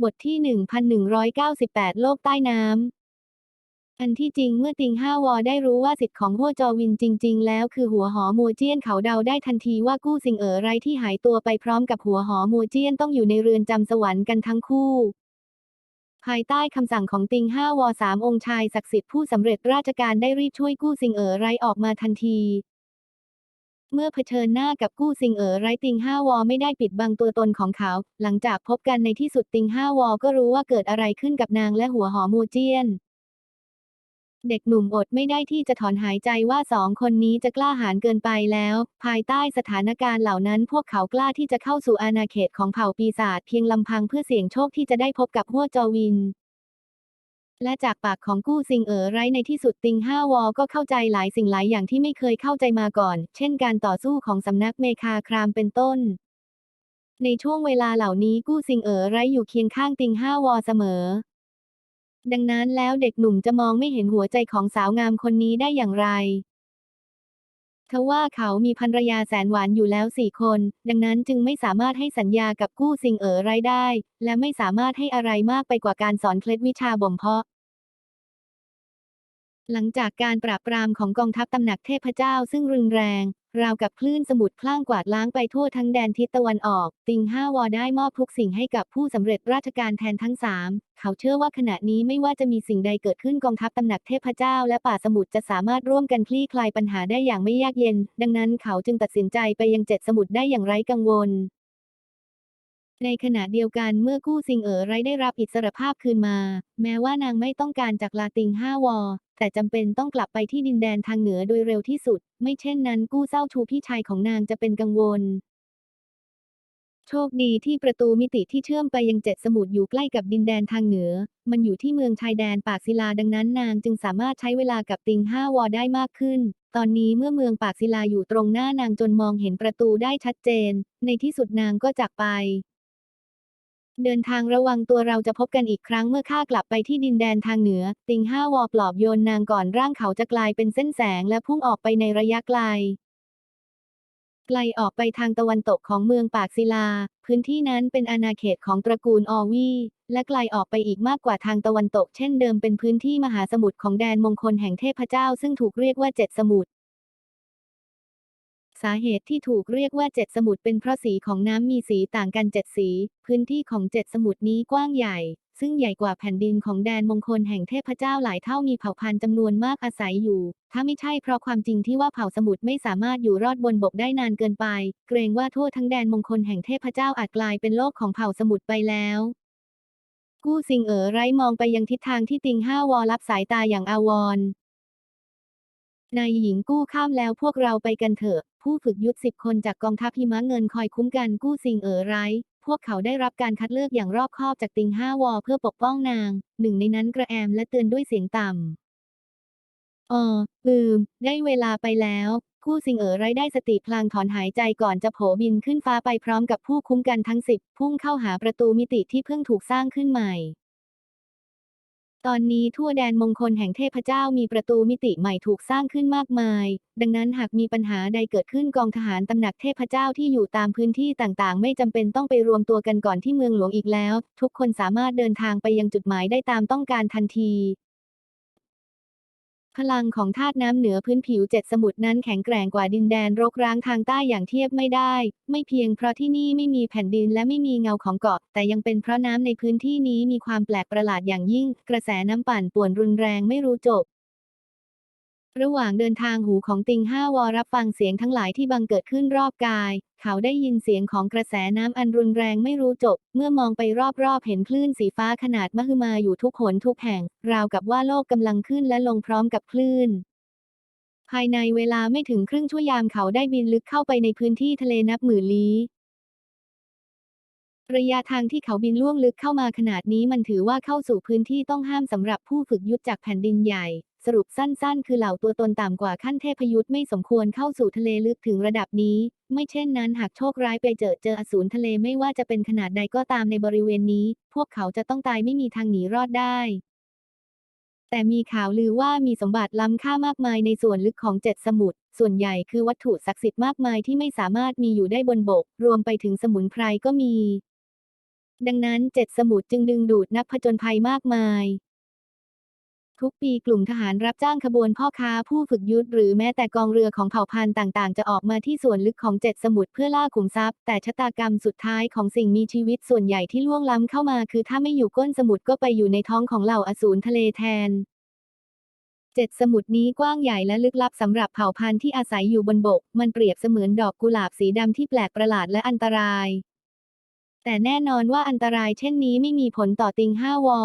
บทที่ 1198 โลกใต้น้ำ อันที่จริงเมื่อติงห้าวอได้รู้ว่าสิทธิ์ของหัวจอวินจริง ๆ แล้วคือหัวหอมัวเจียนเขาเดาได้ทันทีว่ากู้สิงเอ๋อไรที่หายตัวไปพร้อมกับหัวหอมัวเจียนต้องอยู่ในเรือนจำสวรรค์กันทั้งคู่ ภายใต้คำสั่งของติงห้าวอสามองค์ชายศักดิ์สิทธิ์ผู้สำเร็จราชการได้รีบช่วยกู้สิงเอ๋อไรออกมาทันที เมื่อเผชิญหน้ากับกู้ซิงเอ๋อไรติงห้าวอไม่ได้ปิดบังตัวตนของเขา หลังจากพบกันในที่สุดติงห้าวอก็รู้ว่าเกิดอะไรขึ้นกับนางและหัวหอมูเจียน เด็กหนุ่มอดไม่ได้ที่จะถอนหายใจว่าสองคนนี้จะกล้าหาญเกินไปแล้ว ภายใต้สถานการณ์เหล่านั้นพวกเขากล้าที่จะเข้าสู่อาณาเขตของเผ่าปีศาจเพียงลำพังเพื่อเสี่ยงโชคที่จะได้พบกับหัวจอวิน และจากปากของกู้ซิงเอ๋อไรในที่สุดติงห้าวอก็เข้าใจหลายสิ่งหลายอย่างที่ไม่เคยเข้าใจมาก่อน เช่นการต่อสู้ของสำนักเมคาครามเป็นต้น ในช่วงเวลาเหล่านี้กู้ซิงเอ๋อไรอยู่เคียงข้างติงห้าวอเสมอ ดังนั้นแล้วเด็กหนุ่มจะมองไม่เห็นหัวใจของสาวงามคนนี้ได้อย่างไรทว่าเขามีภรรยาแสนหวานอยู่แล้วสี่คน ดังนั้นจึงไม่สามารถให้สัญญากับกู้ซิงเอ๋อไรได้ และไม่สามารถให้อะไรมากไปกว่าการสอนเคล็ดวิชาบ่มเพาะ หลังจากการปราบปรามของกองทัพตำหนักเทพเจ้าซึ่งรุนแรง ราวกับคลื่นสมุทรพล่างกวาดล้างไปทั่วทั้งแดนทิศตะวันออก ติงห้าวอได้มอบทุกสิ่งให้กับผู้สำเร็จราชการแทนทั้งสามเขาเชื่อว่าขณะนี้ไม่ว่าจะมีสิ่งใดเกิดขึ้นกองทัพตำหนักเทพเจ้าและป่าสมุทรจะสามารถร่วมกันคลี่คลายปัญหาได้อย่างไม่ยากเย็น ดังนั้นเขาจึงตัดสินใจไปยังเจ็ดสมุทรได้อย่างไร้กังวล ในขณะเดียวกันเมื่อกู้ซิงเอ๋อไรได้รับอิสรภาพคืนมา แม้ว่านางไม่ต้องการจากลาติงห้าวอ แต่จำเป็นต้องกลับไปที่ดินแดนทางเหนือโดยเร็วที่สุด ไม่เช่นนั้นกู้เศร้าชูพี่ชายของนางจะเป็นกังวล โชคดีที่ประตูมิติที่เชื่อมไปยังเจ็ดสมุทรอยู่ใกล้กับดินแดนทางเหนือ มันอยู่ที่เมืองชายแดนปากศิลาดังนั้นนางจึงสามารถใช้เวลากับติงห้าวอได้มากขึ้นตอนนี้เมื่อเมืองปากศิลาอยู่ตรงหน้านางจนมองเห็นประตูได้ชัดเจน ในที่สุดนางก็จากไป เดินทางระวังตัวเราจะพบกันอีกครั้งเมื่อข้ากลับไปที่ดินแดนทางเหนือ ติงห้าวอปลอบโยนนางก่อนร่างเขาจะกลายเป็นเส้นแสงและพุ่งออกไปในระยะไกล ไกลออกไปทางตะวันตกของเมืองปากศิลา พื้นที่นั้นเป็นอาณาเขตของตระกูลออวีและไกลออกไปอีกมากกว่าทางตะวันตก เช่นเดิมเป็นพื้นที่มหาสมุทรของแดนมงคลแห่งเทพเจ้า ซึ่งถูกเรียกว่าเจ็ดสมุทร สาเหตุที่ถูกเรียกว่าเจ็ดสมุทรเป็นเพราะสีของน้ำมีสีต่างกันเจ็ดสี พื้นที่ของเจ็ดสมุทรนี้กว้างใหญ่ ซึ่งใหญ่กว่าแผ่นดินของแดนมงคลแห่งเทพเจ้าหลายเท่ามีเผ่าพันธุ์จำนวนมากอาศัยอยู่ ถ้าไม่ใช่เพราะความจริงที่ว่าเผ่าสมุทรไม่สามารถอยู่รอดบนบกได้นานเกินไป เกรงว่าทั่วทั้งแดนมงคลแห่งเทพเจ้าอาจกลายเป็นโลกของเผ่าสมุทรไปแล้วกู้ซิงเอ๋อไร้มองไปยังทิศทางที่ติงห้าวอรับสายตาอย่างอาวรนายหญิงกู้ข้ามแล้วพวกเราไปกันเถอะ ผู้ฝึกยุทธสิบคนจากกองทัพหิมะเงินคอยคุ้มกันกู้ซิงเอ๋อไรพวกเขาได้รับการคัดเลือกอย่างรอบคอบจากติงห้าวอเพื่อปกป้องนาง หนึ่งในนั้นกระแอมและเตือนด้วยเสียงต่ำอ๋อลืม ได้เวลาไปแล้วกู้ซิงเอ๋อไรได้สติพลางถอนหายใจก่อนจะโผบินขึ้นฟ้าไปพร้อมกับผู้คุ้มกันทั้งสิบพุ่งเข้าหาประตูมิติที่เพิ่งถูกสร้างขึ้นใหม่ ตอนนี้ทั่วแดนมงคลแห่งเทพเจ้ามีประตูมิติใหม่ถูกสร้างขึ้นมากมาย ดังนั้นหากมีปัญหาใดเกิดขึ้นกองทหารตำหนักเทพเจ้าที่อยู่ตามพื้นที่ต่างๆ ไม่จำเป็นต้องไปรวมตัวกันก่อนที่เมืองหลวงอีกแล้ว ทุกคนสามารถเดินทางไปยังจุดหมายได้ตามต้องการทันที พลังของธาตุน้ำเหนือพื้นผิวเจ็ดสมุทรนั้นแข็งแกร่งกว่าดินแดนรกร้างทางใต้อย่างเทียบไม่ได้ ไม่เพียงเพราะที่นี่ไม่มีแผ่นดินและไม่มีเงาของเกาะ แต่ยังเป็นเพราะน้ำในพื้นที่นี้มีความแปลกประหลาดอย่างยิ่ง กระแสน้ำปั่นป่วนรุนแรงไม่รู้จบ ระหว่างเดินทางหูของติงห้าวอรับฟังเสียงทั้งหลายที่บังเกิดขึ้นรอบกาย เขาได้ยินเสียงของกระแสน้ำอันรุนแรงไม่รู้จบ เมื่อมองไปรอบๆ เห็นคลื่นสีฟ้าขนาดมหึมาอยู่ทุกหนทุกแห่ง ราวกับว่าโลกกำลังขึ้นและลงพร้อมกับคลื่น ภายในเวลาไม่ถึงครึ่งชั่วยามเขาได้บินลึกเข้าไปในพื้นที่ทะเลนับหมื่นลี้ระยะทางที่เขาบินล่วงลึกเข้ามาขนาดนี้มันถือว่าเข้าสู่พื้นที่ต้องห้ามสำหรับผู้ฝึกยุทธจากแผ่นดินใหญ่ สรุปสั้นๆ คือเหล่าตัวตนต่ำกว่าขั้นเทพยุทธไม่สมควรเข้าสู่ทะเลลึกถึงระดับนี้ ไม่เช่นนั้นหากโชคร้ายไปเจอเจออสูรทะเลไม่ว่าจะเป็นขนาดใดก็ตามในบริเวณนี้ พวกเขาจะต้องตายไม่มีทางหนีรอดได้ แต่มีข่าวลือว่ามีสมบัติล้ำค่ามากมายในส่วนลึกของเจ็ดสมุทรส่วนใหญ่คือวัตถุศักดิ์สิทธิ์มากมายที่ไม่สามารถมีอยู่ได้บนบก รวมไปถึงสมุนไพรก็มี ดังนั้นเจ็ดสมุทรจึงดึงดูดนักผจญภัยมากมาย ทุกปีกลุ่มทหารรับจ้างขบวนพ่อค้าผู้ฝึกยุทธหรือแม้แต่กองเรือของเผ่าพันธุ์ต่างๆ จะออกมาที่ส่วนลึกของเจ็ดสมุทรเพื่อล่าขุมทรัพย์ แต่ชะตากรรมสุดท้ายของสิ่งมีชีวิตส่วนใหญ่ที่ล่วงล้ำเข้ามาคือถ้าไม่อยู่ก้นสมุทรก็ไปอยู่ในท้องของเหล่าอสูรทะเลแทนเจ็ดสมุทรนี้กว้างใหญ่และลึกลับสำหรับเผ่าพันธุ์ที่อาศัยอยู่บนบก มันเปรียบเสมือนดอกกุหลาบสีดำที่แปลกประหลาดและอันตราย แต่แน่นอนว่าอันตรายเช่นนี้ไม่มีผลต่อติงห้าวอ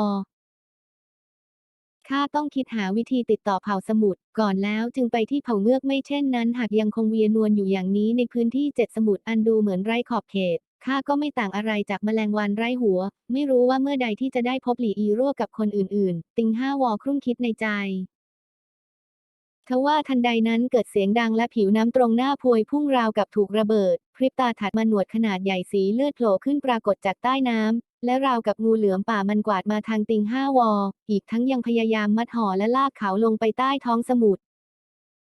ข้าต้องคิดหาวิธีติดต่อเผ่าสมุทรก่อนแล้วจึงไปที่เผ่าเงือกไม่เช่นนั้นหากยังคงเวียนวนอยู่อย่างนี้ในพื้นที่เจ็ดสมุทรอันดูเหมือนไร้ขอบเขตข้าก็ไม่ต่างอะไรจากแมลงวันไร้หัว ไม่รู้ว่าเมื่อใดที่จะได้พบหลีอีร่วกับคนอื่นๆ ติงห้าวอครุ่นคิดในใจทว่าทันใดนั้นเกิดเสียงดังและผิวน้ำตรงหน้าพวยพุ่งราวกับถูกระเบิด พริบตาถัดมาหนวดขนาดใหญ่สีเลือดโผล่ขึ้นปรากฏจากใต้น้ำและราวกับงูเหลือมป่ามันกวาดมาทางติงห้าวอ อีกทั้งยังพยายามมัดห่อและลากเขาลงไปใต้ท้องสมุทร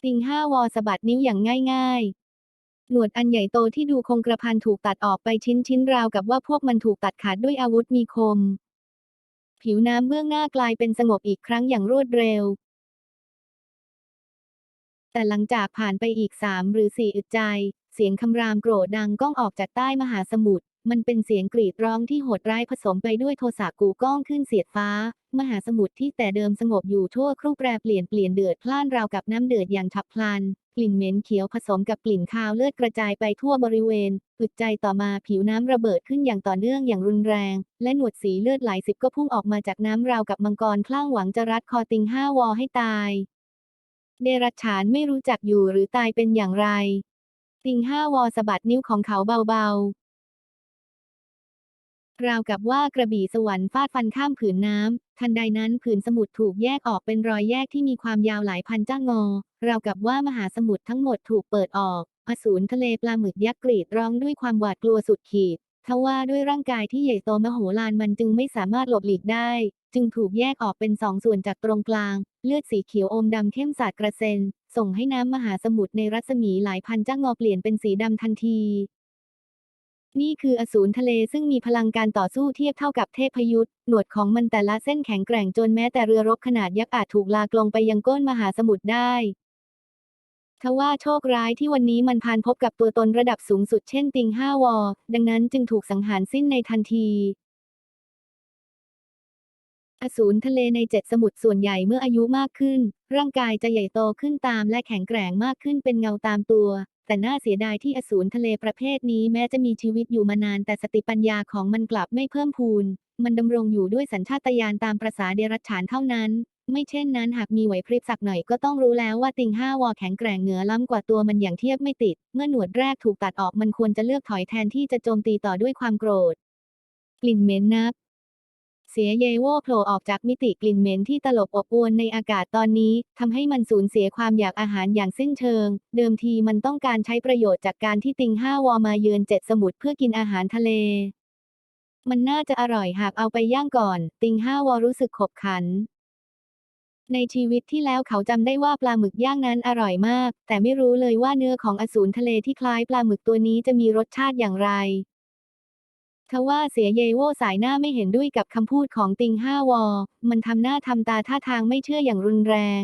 ติงห้าวอสะบัดนิ้วอย่างง่ายๆ หนวดอันใหญ่โตที่ดูคงกระพันถูกตัดออกไปชิ้นๆราวกับว่าพวกมันถูกตัดขาดด้วยอาวุธมีคม ผิวน้ำเบื้องหน้ากลายเป็นสงบอีกครั้งอย่างรวดเร็ว แต่หลังจากผ่านไปอีกสามหรือสี่อึดใจ เสียงคำรามโกรธดังก้องออกจากใต้มหาสมุทร มันเป็นเสียงกรีดร้องที่โหดร้ายผสมไปด้วยโทสะกูก้องขึ้นเสียดฟ้า มหาสมุทรที่แต่เดิมสงบอยู่ทั่วครู่แปรเปลี่ยนเปลี่ยนเดือดพล่านราวกับน้ำเดือดอย่างฉับพลัน กลิ่นเหม็นเขียวผสมกับกลิ่นคาวเลือดกระจายไปทั่วบริเวณอึดใจต่อมาผิวน้ำระเบิดขึ้นอย่างต่อเนื่องอย่างรุนแรง และหนวดสีเลือดหลายสิบก็พุ่งออกมาจากน้ำราวกับมังกรคลั่งหวังจะรัดคอติงห้าวอให้ตาย เดรัจฉานไม่รู้จักอยู่หรือตายเป็นอย่างไร ติงห้าวอสะบัดนิ้วของเขาเบาๆ ราวกับว่ากระบี่สวรรค์ฟาดฟันข้ามผืนน้ำ ทันใดนั้นผืนสมุทรถูกแยกออกเป็นรอยแยกที่มีความยาวหลายพันจ้างงอ ราวกับว่ามหาสมุทรทั้งหมดถูกเปิดออกอสูรทะเลปลาหมึกยักษ์กรีดร้องด้วยความหวาดกลัวสุดขีด ทว่าด้วยร่างกายที่ใหญ่โตมโหฬารมันจึงไม่สามารถหลบหลีกได้ จึงถูกแยกออกเป็นสองส่วนจากตรงกลาง เลือดสีเขียวอมดำเข้มสาดกระเซ็น ส่งให้น้ำมหาสมุทรในรัศมีหลายพันจ้างงอเปลี่ยนเป็นสีดำทันที นี่คืออสูรทะเลซึ่งมีพลังการต่อสู้เทียบเท่ากับเทพยุทธ์หนวดของมันแต่ละเส้นแข็งแกร่งจนแม้แต่เรือรบขนาดยักษ์อาจถูกลากลงไปยังก้นมหาสมุทรได้ทว่าโชคร้ายที่วันนี้มันพานพบกับตัวตนระดับสูงสุดเช่นติงห้าวอ ดังนั้นจึงถูกสังหารสิ้นในทันที อสูรทะเลในเจ็ดสมุทรส่วนใหญ่เมื่ออายุมากขึ้น ร่างกายจะใหญ่โตขึ้นตามและแข็งแกร่งมากขึ้นเป็นเงาตามตัว แต่น่าเสียดายที่อสูรทะเลประเภทนี้แม้จะมีชีวิตอยู่มานานแต่สติปัญญาของมันกลับไม่เพิ่มพูน มันดำรงอยู่ด้วยสัญชาตญาณตามประษาเดรัจฉานเท่านั้น ไม่เช่นนั้นหากมีไหวพริบสักหน่อยก็ต้องรู้แล้วว่าติงห้าวอแข็งแกร่งเหนือล้ำกว่าตัวมันอย่างเทียบไม่ติด เมื่อหนวดแรกถูกตัดออกมันควรจะเลือกถอยแทนที่จะโจมตีต่อด้วยความโกรธ กลิ่นเหม็นนัก เสียเยโวโผล่ออกจากมิติกลิ่นเหม็นที่ตลบอบอวนในอากาศตอนนี้ทำให้มันสูญเสียความอยากอาหารอย่างสิ้นเชิง เดิมทีมันต้องการใช้ประโยชน์จากการที่ติงห้าวอมาเยือนเจ็ดสมุทรเพื่อกินอาหารทะเล มันน่าจะอร่อยหากเอาไปย่างก่อน ติงห้าวอรู้สึกขบขันในชีวิตที่แล้วเขาจำได้ว่าปลาหมึกย่างนั้นอร่อยมาก แต่ไม่รู้เลยว่าเนื้อของอสูรทะเลที่คล้ายปลาหมึกตัวนี้จะมีรสชาติอย่างไร ทว่าเสียเยโวสายหน้าไม่เห็นด้วยกับคำพูดของติงห้าวอ มันทำหน้าทำตาท่าทางไม่เชื่ออย่างรุนแรง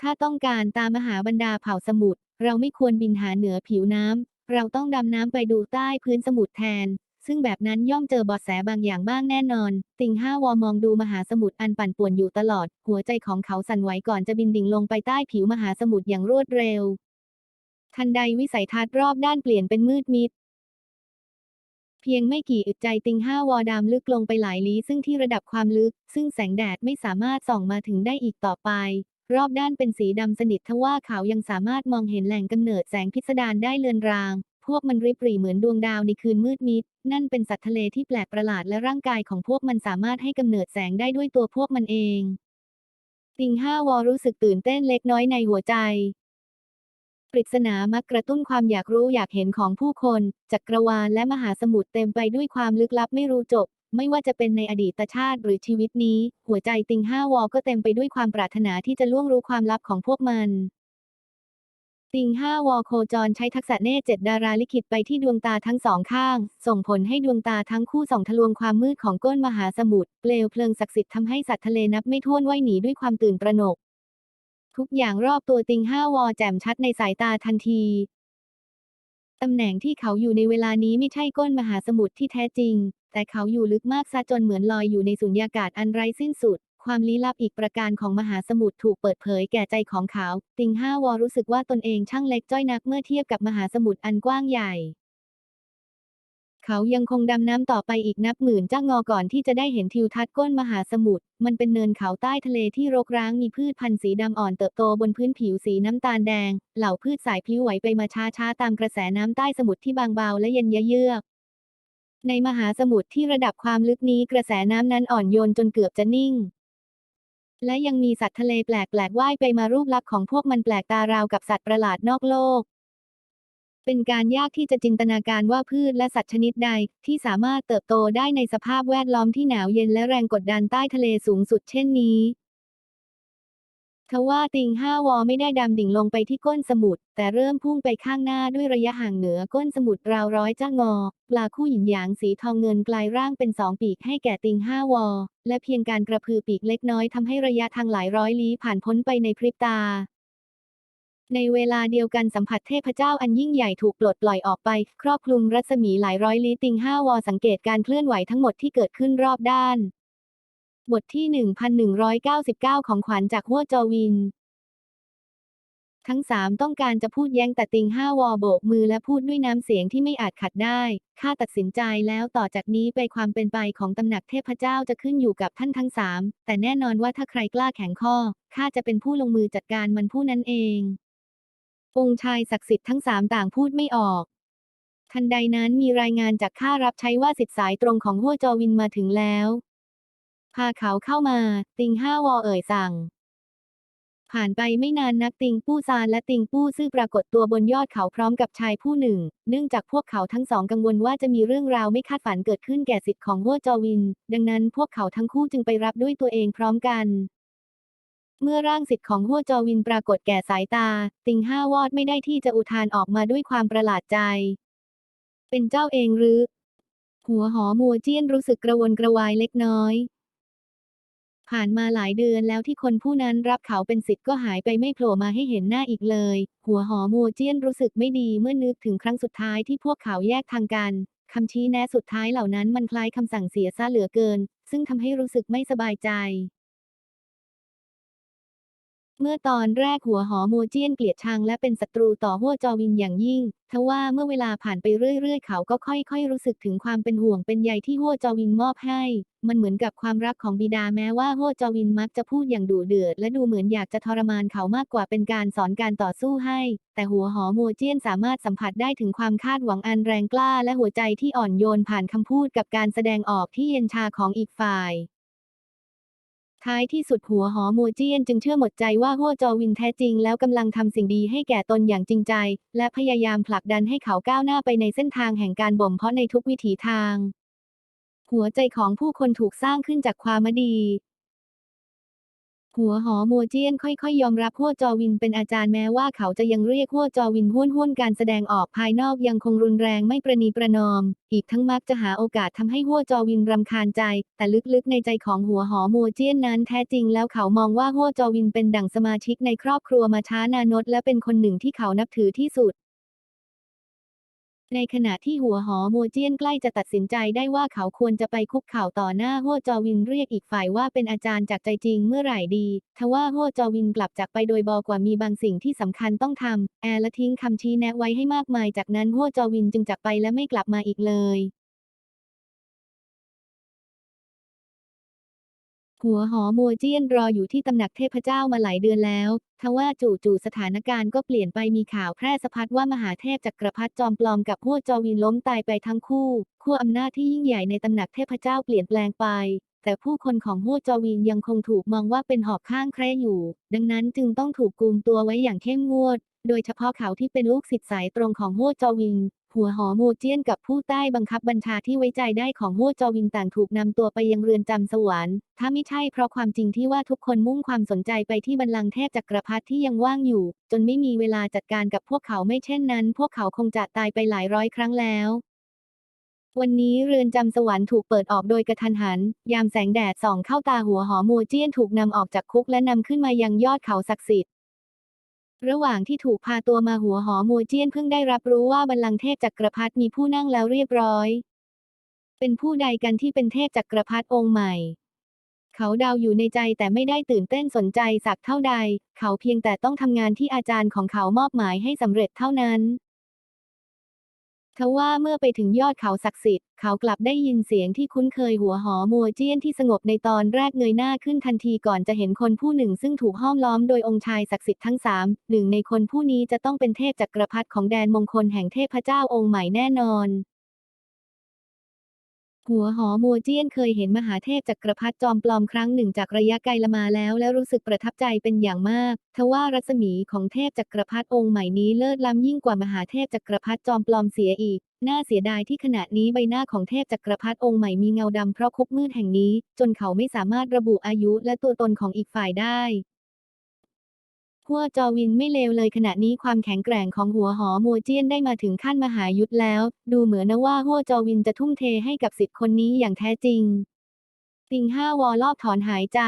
ถ้าต้องการตามมหาบรรดาเผ่าสมุทรเราไม่ควรบินหาเหนือผิวน้ำ เราต้องดำน้ำไปดูใต้พื้นสมุทรแทน ซึ่งแบบนั้นย่อมเจอบาะแสบางอย่างบ้างแน่นอน ติงห้าวอมองดูมหาสมุทรอันปั่นป่วนอยู่ตลอด หัวใจของเขาสั่นไหวก่อนจะบินดิ่งลงไปใต้ผิวมหาสมุทรอย่างรวดเร็วทันใดวิสัยทัศน์รอบด้านเปลี่ยนเป็นมืดมิด พียงไม่กี่อึดใจติงห้าวอดามลึกลงไปหลายลี้ซึ่งที่ระดับความลึก ซึ่งแสงแดดไม่สามารถส่องมาถึงได้อีกต่อไป รอบด้านเป็นสีดำสนิททว่าเขายังสามารถมองเห็นแหล่งกำเนิดแสงพิสดารได้เลือนรางพวกมันริบหรี่เหมือนดวงดาวในคืนมืดมิด นั่นเป็นสัตว์ทะเลที่แปลกประหลาดและร่างกายของพวกมันสามารถให้กำเนิดแสงได้ด้วยตัวพวกมันเอง ติงห้าวอรู้สึกตื่นเต้นเล็กน้อยในหัวใจ ปริศนามักกระตุ้นความอยากรู้อยากเห็นของผู้คน จักรวาลและมหาสมุทรเต็มไปด้วยความลึกลับไม่รู้จบ ไม่ว่าจะเป็นในอดีตชาติหรือชีวิตนี้ หัวใจติงห้าวอก็เต็มไปด้วยความปรารถนาที่จะล่วงรู้ความลับของพวกมันติงห้าวอโคจรใช้ทักษะเนตเจ็ดดาราลิขิตไปที่ดวงตาทั้งสองข้าง ส่งผลให้ดวงตาทั้งคู่ส่องทะลวงความมืดของก้นมหาสมุทรเปลวเพลิงศักดิ์สิทธิ์ทำให้สัตว์ทะเลนับไม่ถ้วนว่ายหนีด้วยความตื่นตระหนก ทุกอย่างรอบตัวติงห้าวอแจ่มชัดในสายตาทันที ตำแหน่งที่เขาอยู่ในเวลานี้ไม่ใช่ก้นมหาสมุทรที่แท้จริง แต่เขาอยู่ลึกมากซะจนเหมือนลอยอยู่ในสุญญากาศอันไร้สิ้นสุด ความลี้ลับอีกประการของมหาสมุทรถูกเปิดเผยแก่ใจของเขา ติงห้าวอรู้สึกว่าตนเองช่างเล็กจ้อยนักเมื่อเทียบกับมหาสมุทรอันกว้างใหญ่ เขายังคงดำน้ำต่อไปอีกนับหมื่นจ้างงอก่อนที่จะได้เห็นทิวทัศน์ก้นมหาสมุทร มันเป็นเนินเขาใต้ทะเลที่รกร้างมีพืชพันธุ์สีดำอ่อนเติบโตบนพื้นผิวสีน้ำตาลแดง เหล่าพืชสายพลิ้วไหวไปมาช้าๆตามกระแสน้ำใต้สมุทรที่บางเบาและเย็นเยือกในมหาสมุทรที่ระดับความลึกนี้กระแสน้ำนั้นอ่อนโยนจนเกือบจะนิ่ง และยังมีสัตว์ทะเลแปลกๆว่ายไปมารูปลักษณ์ของพวกมันแปลกตาราวกับสัตว์ประหลาดนอกโลก เป็นการยากที่จะจินตนาการว่าพืชและสัตว์ชนิดใด ที่สามารถเติบโตได้ในสภาพแวดล้อมที่หนาวเย็นและแรงกดดันใต้ทะเลสูงสุดเช่นนี้ทว่าติงห้าวอไม่ได้ดำดิ่งลงไปที่ก้นสมุทรแต่เริ่มพุ่งไปข้างหน้าด้วยระยะห่างเหนือก้นสมุทรราวร้อยจ้างอ ปลาคู่หยินหยางสีทองเงินกลายร่างเป็นสองปีกให้แก่ติงห้าวอ และเพียงการกระพือปีกเล็กน้อยทำให้ระยะทางหลายร้อยลี้ผ่านพ้นไปในพริบตา ในเวลาเดียวกันสัมผัสเทพเจ้าอันยิ่งใหญ่ถูกปลดปล่อยออกไป ครอบคลุมรัศมีหลายร้อยลี้ติงห้าวอสังเกตการเคลื่อนไหวทั้งหมดที่เกิดขึ้นรอบด้าน บทที่ 1199 ของขวัญจากหัวจอวิน ทั้งสามต้องการจะพูดแย้งแต่ติงห้าวอโบกมือและพูดด้วยน้ำเสียงที่ไม่อาจขัดได้ข้าตัดสินใจแล้วต่อจากนี้ไปความเป็นไปของตำหนักเทพเจ้าจะขึ้นอยู่กับท่านทั้งสามแต่แน่นอนว่าถ้าใครกล้าแข็งข้อข้าจะเป็นผู้ลงมือจัดการมันผู้นั้นเอง องค์ชายศักดิ์สิทธิ์ทั้งสามต่างพูดไม่ออกทันใดนั้นมีรายงานจากข้ารับใช้ว่าสิทธิสายตรงของหัวจอวินมาถึงแล้ว พาเขาเข้ามา ติงห้าวอเอ่ยสั่ง ผ่านไปไม่นานนักติงปู้ซานและติงปู้ซื่อปรากฏตัวบนยอดเขาพร้อมกับชายผู้หนึ่ง เนื่องจากพวกเขาทั้งสองกังวลว่าจะมีเรื่องราวไม่คาดฝันเกิดขึ้นแก่สิทธิ์ของหัวจอวิน ดังนั้นพวกเขาทั้งคู่จึงไปรับด้วยตัวเองพร้อมกัน เมื่อร่างสิทธิ์ของหัวจอวินปรากฏแก่สายตา ติงห้าวอดไม่ได้ที่จะอุทานออกมาด้วยความประหลาดใจ เป็นเจ้าเองหรือ หัวหอมัวเจี้ยนรู้สึกกระวนกระวายเล็กน้อย ผ่านมาหลายเดือนแล้วที่คนผู้นั้นรับเขาเป็นสิทธิ์ก็หายไปไม่โผล่มาให้เห็นหน้าอีกเลย หัวหอมัวเจี้ยนรู้สึกไม่ดีเมื่อนึกถึงครั้งสุดท้ายที่พวกเขาแยกทางกันคำชี้แนะสุดท้ายเหล่านั้นมันคล้ายคำสั่งเสียซะเหลือเกิน ซึ่งทำให้รู้สึกไม่สบายใจ เมื่อตอนแรกหัวหอมัวเจียนเกลียดชังและเป็นศัตรูต่อหัวจอวินอย่างยิ่ง ทว่าเมื่อเวลาผ่านไปเรื่อยๆ เขาก็ค่อยๆ รู้สึกถึงความเป็นห่วงเป็นใยที่หัวจอวินมอบให้ มันเหมือนกับความรักของบิดาแม้ว่าหัวจอวินมักจะพูดอย่างดุเดือด และดูเหมือนอยากจะทรมานเขามากกว่าเป็นการสอนการต่อสู้ให้ แต่หัวหอมัวเจียนสามารถสัมผัสได้ถึงความคาดหวังอันแรงกล้า และหัวใจที่อ่อนโยนผ่านคำพูดกับการแสดงออกที่เย็นชาของอีกฝ่าย ท้ายที่สุดหัวหอมัวเจียนจึงเชื่อหมดใจว่าหัวจอวินแท้จริงแล้วกำลังทำสิ่งดีให้แก่ตนอย่างจริงใจ และพยายามผลักดันให้เขาก้าวหน้าไปในเส้นทางแห่งการบ่มเพาะในทุกวิถีทาง หัวใจของผู้คนถูกสร้างขึ้นจากความดี หัวหอมัวเจี้ยนค่อยๆยอมรับหัวจอวินเป็นอาจารย์แม้ว่าเขาจะยังเรียกหัวจอวินห้วนห้วนๆการแสดงออกภายนอกยังคงรุนแรงไม่ประนีประนอม อีกทั้งมักจะหาโอกาสทำให้หัวจอวินรำคาญใจ แต่ลึกๆในใจของหัวหอมัวเจี้ยนนั้นแท้จริงแล้วเขามองว่าหัวจอวินเป็นดั่งสมาชิกในครอบครัวมาช้านานดและเป็นคนหนึ่งที่เขานับถือที่สุด ในขณะที่หัวหอมัวเจี้ยนใกล้จะตัดสินใจได้ว่าเขาควรจะไปคุกเข่าต่อหน้าฮัวจอวินเรียกอีกฝ่ายว่าเป็นอาจารย์จากใจจริงเมื่อไหร่ดี ทว่าฮัวจอวินกลับจากไปโดยบอกว่ามีบางสิ่งที่สำคัญต้องทำแอร์และทิ้งคำชี้แนะไว้ให้มากมาย จากนั้นฮัวจอวินจึงจากไปและไม่กลับมาอีกเลย หัวหอมัวเจี้ยนรออยู่ที่ตำหนักเทพเจ้ามาหลายเดือนแล้ว ทว่าจู่ๆสถานการณ์ก็เปลี่ยนไปมีข่าวแพร่สะพัดว่ามหาเทพจักรพรรดิจอมปลอมกับหัวจอวินล้มตายไปทั้งคู่ขั้วอำนาจที่ยิ่งใหญ่ในตำหนักเทพเจ้าเปลี่ยนแปลงไป แต่ผู้คนของหัวจอวินยังคงถูกมองว่าเป็นหอกข้างแคร่อยู่ ดังนั้นจึงต้องถูกกุมตัวไว้อย่างเข้มงวด โดยเฉพาะเขาที่เป็นลูกศิษย์สายตรงของหัวจอวิน หัวหอโมเจียนกับผู้ใต้บังคับบัญชาที่ไว้ใจได้ของหัวจอวินต่างถูกนำตัวไปยังเรือนจำสวรรค์ถ้าไม่ใช่เพราะความจริงที่ว่าทุกคนมุ่งความสนใจไปที่บัลลังก์เทพจักรพรรดิที่ยังว่างอยู่ จนไม่มีเวลาจัดการกับพวกเขาไม่เช่นนั้น พวกเขาคงจะตายไปหลายร้อยครั้งแล้ววันนี้เรือนจำสวรรค์ถูกเปิดออกโดยกระทันหัน ยามแสงแดดส่องเข้าตาหัวหอมัวเจี้ยนถูกนำออกจากคุกและนำขึ้นมายังยอดเขาศักดิ์สิทธิ์ ระหว่างที่ถูกพาตัวมาหัวหอมัวเจี้ยนเพิ่งได้รับรู้ว่าบัลลังก์เทพจักรพรรดิมีผู้นั่งแล้วเรียบร้อย เป็นผู้ใดกันที่เป็นเทพจักรพรรดิองค์ใหม่ เขาเดาอยู่ในใจแต่ไม่ได้ตื่นเต้นสนใจสักเท่าใด เขาเพียงแต่ต้องทำงานที่อาจารย์ของเขามอบหมายให้สำเร็จเท่านั้น ทว่าเมื่อไปถึงยอดเขาศักดิ์สิทธิ์เขากลับได้ยินเสียงที่คุ้นเคยหัวหอมัวเจี้ยนที่สงบในตอนแรกเงยหน้าขึ้นทันทีก่อนจะเห็นคนผู้หนึ่งซึ่งถูกห้อมล้อมโดยองค์ชายศักดิ์สิทธิ์ทั้งสามหนึ่งในคนผู้นี้จะต้องเป็นเทพจักรพรรดิของแดนมงคลแห่งเทพเจ้าองค์ใหม่แน่นอน หัวหอมัวเจี้ยนเคยเห็นมหาเทพจักรพรรดิจอมปลอมครั้งหนึ่งจากระยะไกลละมาแล้ว และรู้สึกประทับใจเป็นอย่างมาก ทว่ารัศมีของเทพจักรพรรดิองค์ใหม่นี้เลิศล้ำยิ่งกว่ามหาเทพจักรพรรดิจอมปลอมเสียอีก น่าเสียดายที่ขณะนี้ใบหน้าของเทพจักรพรรดิองค์ใหม่มีเงาดำเพราะคุกมืดแห่งนี้ จนเขาไม่สามารถระบุอายุและตัวตนของอีกฝ่ายได้ หัวจอวินไม่เลวเลยขณะนี้ความแข็งแกร่งของหัวหอมัวเจี้ยนได้มาถึงขั้นมหายุทธแล้ว ดูเหมือนนะว่าหัวจอวินจะทุ่มเทให้กับสิทธิ์คนนี้อย่างแท้จริง ติงห้าวอลอบถอนหายใจ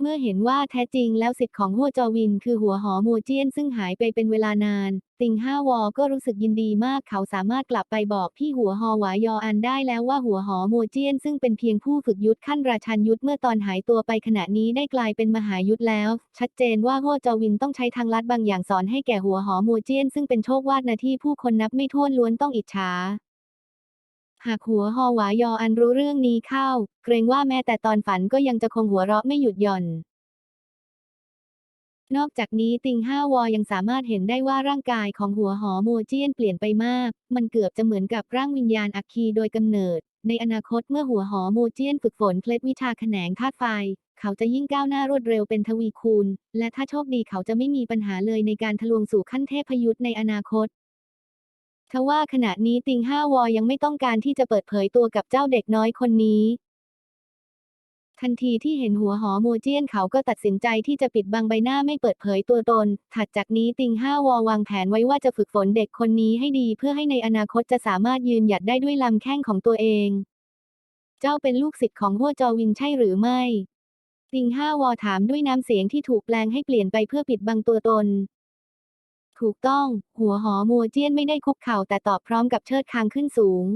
เมื่อเห็นว่าแท้จริงแล้วสิทธิ์ของหัวจอวิน คือหัวหอมัวเจียนซึ่งหายไปเป็นเวลานาน ติงห้าวอก็รู้สึกยินดีมากเขาสามารถกลับไปบอกพี่หัวหอหวายออันได้แล้วว่าหัวหอมัวเจียนซึ่งเป็นเพียงผู้ฝึกยุทธขั้นราชันยุทธเมื่อตอนหายตัวไปขณะนี้ได้กลายเป็นมหายุทธแล้ว ชัดเจนว่าหัวจอวินต้องใช้ทางลัดบางอย่างสอนให้แก่หัวหอมัวเจียนซึ่งเป็นโชควาดนาที่ผู้คนนับไม่ถ้วนล้วนต้องอิจฉา หากหัวหอหวายออันรู้เรื่องนี้เข้า เกรงว่าแม้แต่ตอนฝันก็ยังจะคงหัวเราะไม่หยุดหย่อน นอกจากนี้ติงห้าวอยังสามารถเห็นได้ว่าร่างกายของหัวหอมัวเจียนเปลี่ยนไปมาก มันเกือบจะเหมือนกับร่างวิญญาณอัคคีโดยกำเนิด ในอนาคตเมื่อหัวหอมัวเจียนฝึกฝนเคล็ดวิชาแขนงธาตุไฟ เขาจะยิ่งก้าวหน้ารวดเร็วเป็นทวีคูณ และถ้าโชคดีเขาจะไม่มีปัญหาเลยในการทะลวงสู่ขั้นเทพยุทธในอนาคต ทว่าขณะนี้ติงห้าวอยังไม่ต้องการที่จะเปิดเผยตัวกับเจ้าเด็กน้อยคนนี้ ทันทีที่เห็นหัวหอโมเจียนเขาก็ตัดสินใจที่จะปิดบังใบหน้าไม่เปิดเผยตัวตน ถัดจากนี้ติงห้าวอวางแผนไว้ว่าจะฝึกฝนเด็กคนนี้ให้ดี เพื่อให้ในอนาคตจะสามารถยืนหยัดได้ด้วยลำแข้งของตัวเอง เจ้าเป็นลูกศิษย์ของหัวจอวินใช่หรือไม่ติงห้าวอถามด้วยน้ำเสียงที่ถูกแปลงให้เปลี่ยนไปเพื่อปิดบังตัวตน ถูกต้อง หัวหอมัวเจี้ยนไม่ได้คุกเข่าแต่ตอบพร้อมกับเชิดคางขึ้นสูง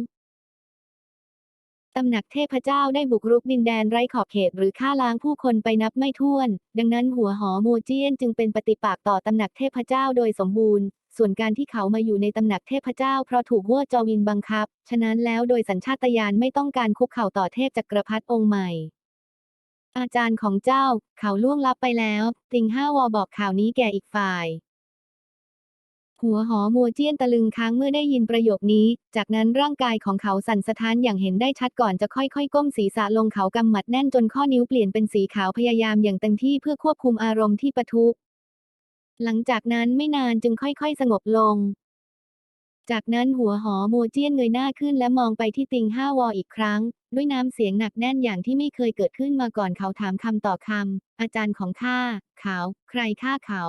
ตำหนักเทพเจ้าได้บุกรุกดินแดนไร้ขอบเขตหรือฆ่าล้างผู้คนไปนับไม่ถ้วน ดังนั้นหัวหอมัวเจี้ยนจึงเป็นปฏิปักษ์ต่อตำหนักเทพเจ้าโดยสมบูรณ์ ส่วนการที่เขามาอยู่ในตำหนักเทพเจ้าเพราะถูกวัวจอวินบังคับ ฉะนั้นแล้วโดยสัญชาตญาณไม่ต้องการคุกเข่าต่อเทพจักรพรรดิองค์ใหม่ อาจารย์ของเจ้า เขาล่วงลับไปแล้ว ติงห้าวอบอกข่าวนี้แก่อีกฝ่าย หัวหอมัวเจี้ยนตะลึงค้างเมื่อได้ยินประโยคนี้ จากนั้นร่างกายของเขาสั่นสะท้านอย่างเห็นได้ชัดก่อนจะค่อยๆ ก้มศีรษะลงเขากำหมัดแน่นจนข้อนิ้วเปลี่ยนเป็นสีขาวพยายามอย่างเต็มที่เพื่อควบคุมอารมณ์ที่ปะทุ หลังจากนั้นไม่นานจึงค่อยๆ สงบลง จากนั้นหัวหอมัวเจี้ยนเงยหน้าขึ้นและมองไปที่ติงห้าวออีกครั้ง ด้วยน้ำเสียงหนักแน่นอย่างที่ไม่เคยเกิดขึ้นมาก่อนเขาถามคำต่อคำอาจารย์ของข้าเขา ใครฆ่าเขา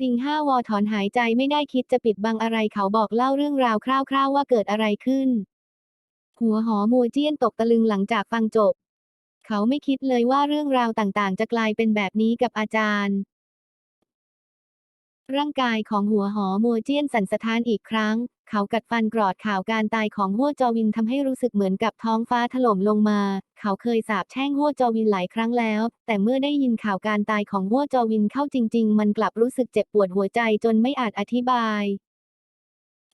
ติงห้าวอถอนหายใจไม่ได้คิดจะปิดบังอะไรเขาบอกเล่าเรื่องราวคร่าวๆว่าเกิดอะไรขึ้น หัวหอมัวเจี้ยนตกตะลึงหลังจากฟังจบ เขาไม่คิดเลยว่าเรื่องราวต่างๆ จะกลายเป็นแบบนี้กับอาจารย์ ร่างกายของหัวหอมัวเจี้ยนสั่นสะท้านอีกครั้ง เขากัดฟันกรอดข่าวการตายของหัวจอวินทำให้รู้สึกเหมือนกับท้องฟ้าถล่มลงมา เขาเคยสาบแช่งหัวจอวินหลายครั้งแล้ว แต่เมื่อได้ยินข่าวการตายของหัวจอวินเข้าจริง ๆ มันกลับรู้สึกเจ็บปวดหัวใจจนไม่อาจอธิบาย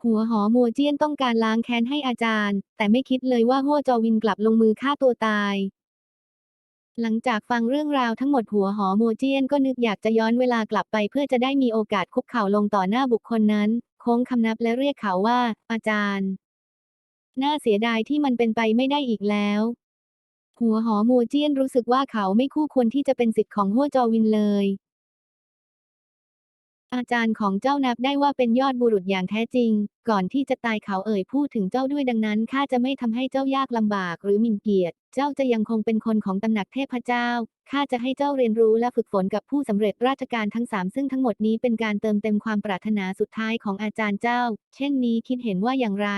หัวหอมัวเจี้ยนต้องการล้างแค้นให้อาจารย์ แต่ไม่คิดเลยว่าหัวจอวินกลับลงมือฆ่าตัวตาย หลังจากฟังเรื่องราวทั้งหมดหัวหอมัวเจี้ยนก็นึกอยากจะย้อนเวลากลับไปเพื่อจะได้มีโอกาสคุกเข่าลงต่อหน้าบุคคลนั้น โค้งคำนับและเรียกเขาว่า อาจารย์ น่าเสียดายที่มันเป็นไปไม่ได้อีกแล้ว หัวหอมัวเจี้ยนรู้สึกว่าเขาไม่คู่ควรที่จะเป็นสิทธิ์ของหัวจอวินเลย อาจารย์ของเจ้านับได้ว่าเป็นยอดบุรุษอย่างแท้จริง ก่อนที่จะตายเขาเอ่ยพูดถึงเจ้าด้วยดังนั้นข้าจะไม่ทำให้เจ้ายากลำบากหรือมินเกียรติ เจ้าจะยังคงเป็นคนของตำหนักเทพเจ้า ข้าจะให้เจ้าเรียนรู้และฝึกฝนกับผู้สำเร็จราชการทั้งสามซึ่งทั้งหมดนี้เป็นการเติมเต็มความปรารถนาสุดท้ายของอาจารย์เจ้า เช่นนี้คิดเห็นว่าอย่างไร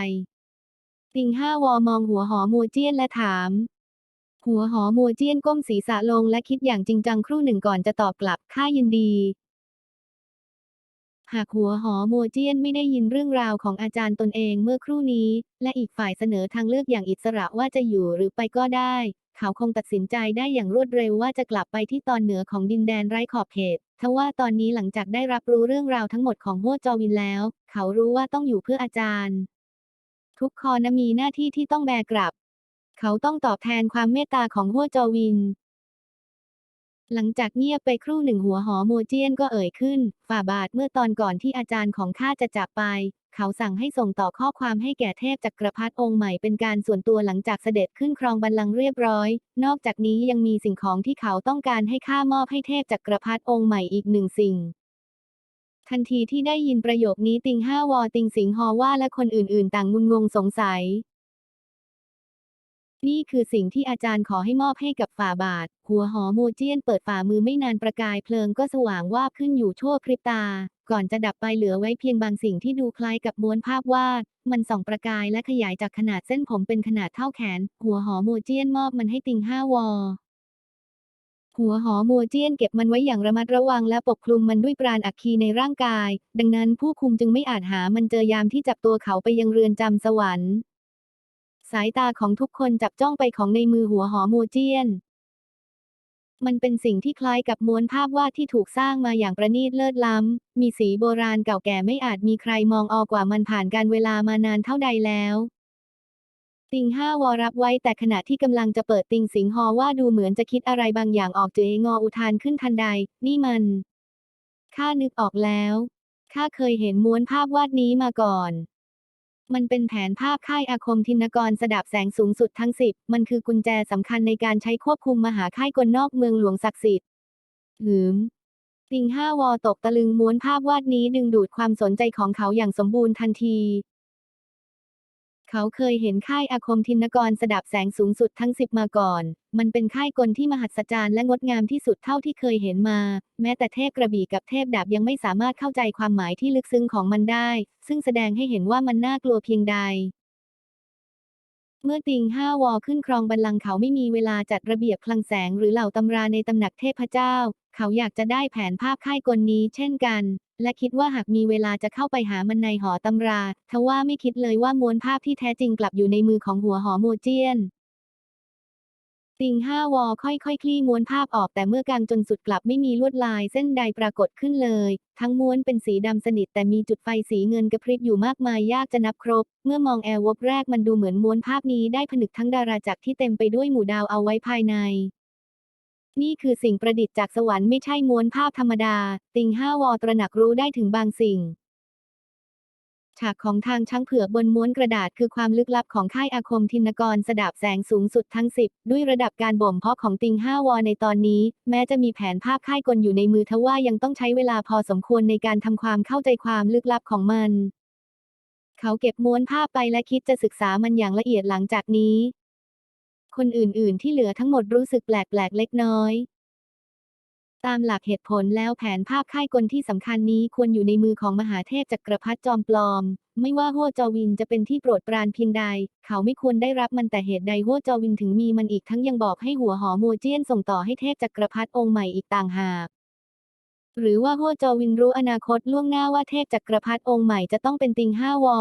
ติงห้าวอมองหัวหอมัวเจียนและถามหัวหอมัวเจี้ยนก้มศีรษะลงและคิดอย่างจริงจังครู่หนึ่งก่อนจะตอบกลับ ข้ายินดี หากหัวหอมัวเจียนไม่ได้ยินเรื่องราวของอาจารย์ตนเองเมื่อครู่นี้ และอีกฝ่ายเสนอทางเลือกอย่างอิสระว่าจะอยู่หรือไปก็ได้ เขาคงตัดสินใจได้อย่างรวดเร็วว่าจะกลับไปที่ตอนเหนือของดินแดนไร้ขอบเขตทว่าตอนนี้หลังจากได้รับรู้เรื่องราวทั้งหมดของหัวจอวินแล้ว เขารู้ว่าต้องอยู่เพื่ออาจารย์ ทุกคอนมีหน้าที่ที่ต้องแบกกลับ เขาต้องตอบแทนความเมตตาของหัวจอวิน หลังจากเงียบไปครู่หนึ่งหัวหอมัวเจี้ยนก็เอ่ยขึ้น ฝ่าบาทเมื่อตอนก่อนที่อาจารย์ของข้าจะจากไป เขาสั่งให้ส่งต่อข้อความให้แก่เทพจักรพรรดิองค์ใหม่เป็นการส่วนตัวหลังจากเสด็จขึ้นครองบัลลังก์เรียบร้อย นอกจากนี้ยังมีสิ่งของที่เขาต้องการให้ข้ามอบให้เทพจักรพรรดิองค์ใหม่อีกหนึ่งสิ่งทันทีที่ได้ยินประโยคนี้ติงห้าวอติงสิงฮอว่าและคนอื่น ๆ ต่างงุนงงสงสัย นี่คือสิ่งที่อาจารย์ขอให้มอบให้กับฝ่าบาท หัวหอโมเจียนเปิดฝ่ามือไม่นานประกายเพลิงก็สว่างวาบขึ้นอยู่ชั่วพริบตา ก่อนจะดับไปเหลือไว้เพียงบางสิ่งที่ดูคล้ายกับม้วนภาพวาด มันส่องประกายและขยายจากขนาดเส้นผมเป็นขนาดเท่าแขน หัวหอโมเจียนมอบมันให้ติงห้าวอหัวหอมัวเจียนเก็บมันไว้อย่างระมัดระวังและปกคลุมมันด้วยปราณอัคคีในร่างกาย ดังนั้นผู้คุมจึงไม่อาจหามันเจอยามที่จับตัวเขาไปยังเรือนจำสวรรค์ สายตาของทุกคนจับจ้องไปของในมือหัวหอมัวเจียน มันเป็นสิ่งที่คล้ายกับม้วนภาพวาดที่ถูกสร้างมาอย่างประณีตเลิศล้ำ มีสีโบราณเก่าแก่ไม่อาจมีใครมองออกกว่ามันผ่านการเวลามานานเท่าใดแล้วติงห้าวอรับไว้แต่ขณะที่กำลังจะเปิดติงสิงฮอว่าดูเหมือนจะคิดอะไรบางอย่างออกเจงออุทานขึ้นทันใด นี่มัน ข้านึกออกแล้ว ข้าเคยเห็นม้วนภาพวาดนี้มาก่อน มันเป็นแผนภาพค่ายอาคมทินกรสดับแสงสูงสุดทั้งสิบมันคือกุญแจสำคัญในการใช้ควบคุมมหาค่ายกลนอกเมืองหลวงศักดิ์สิทธิ์หืมติงห้าวอตกตะลึงม้วนภาพวาดนี้ดึงดูดความสนใจของเขาอย่างสมบูรณ์ทันที เขาเคยเห็นค่ายอาคมทินกรสดับแสงสูงสุดทั้งสิบมาก่อน มันเป็นค่ายกลที่มหัศจรรย์และงดงามที่สุดเท่าที่เคยเห็นมา แม้แต่เทพกระบี่กับเทพดาบยังไม่สามารถเข้าใจความหมายที่ลึกซึ้งของมันได้ ซึ่งแสดงให้เห็นว่ามันน่ากลัวเพียงใด เมื่อติงห้าวอขึ้นครองบัลลังก์เขาไม่มีเวลาจัดระเบียบคลังแสงหรือเหล่าตำราในตำหนักเทพเจ้า เขาอยากจะได้แผนภาพค่ายกลนี้เช่นกัน และคิดว่าหากมีเวลาจะเข้าไปหามันในหอตำรา ทว่าไม่คิดเลยว่าม้วนภาพที่แท้จริงกลับอยู่ในมือของหัวหอโมเจียน ติงห้าวอค่อยๆคคลี่ม้วนภาพออกแต่เมื่อกางจนสุดกลับไม่มีลวดลายเส้นใดปรากฏขึ้นเลย ทั้งม้วนเป็นสีดำสนิทแต่มีจุดไฟสีเงินกระพริบอยู่มากมายยากจะนับครบ เมื่อมองแอร์วบแรกมันดูเหมือนม้วนภาพนี้ได้ผนึกทั้งดาราจักรที่เต็มไปด้วยหมู่ดาวเอาไว้ภายใน นี่คือสิ่งประดิษฐ์จากสวรรค์ไม่ใช่ม้วนภาพธรรมดา ติงห้าวอตระหนักรู้ได้ถึงบางสิ่ง ฉากของทางช้างเผือกบนม้วนกระดาษคือความลึกลับของค่ายอาคมทินกรสดับแสงสูงสุดทั้งสิบด้วยระดับการบ่มเพาะของติงห้าวอในตอนนี้ แม้จะมีแผนภาพค่ายกลอยู่ในมือทว่ายังต้องใช้เวลาพอสมควรในการทำความเข้าใจความลึกลับของมัน เขาเก็บม้วนภาพไปและคิดจะศึกษามันอย่างละเอียดหลังจากนี้ คนอื่นๆ ที่เหลือทั้งหมดรู้สึกแปลกๆเล็กน้อย ตามหลักเหตุผลแล้วแผนภาพค่ายกลที่สำคัญนี้ควรอยู่ในมือของมหาเทพจักรพรรดิจอมปลอม ไม่ว่าหัวจอวินจะเป็นที่โปรดปรานเพียงใด เขาไม่ควรได้รับมันแต่เหตุใดหัวจอวินถึงมีมันอีกทั้งยังบอกให้หัวหอมัวเจียนส่งต่อให้เทพจักรพรรดิองค์ใหม่อีกต่างหากหรือว่าหัวจอวินรู้อนาคตล่วงหน้าว่าเทพจักรพรรดิองค์ใหม่จะต้องเป็นติงห้าวอ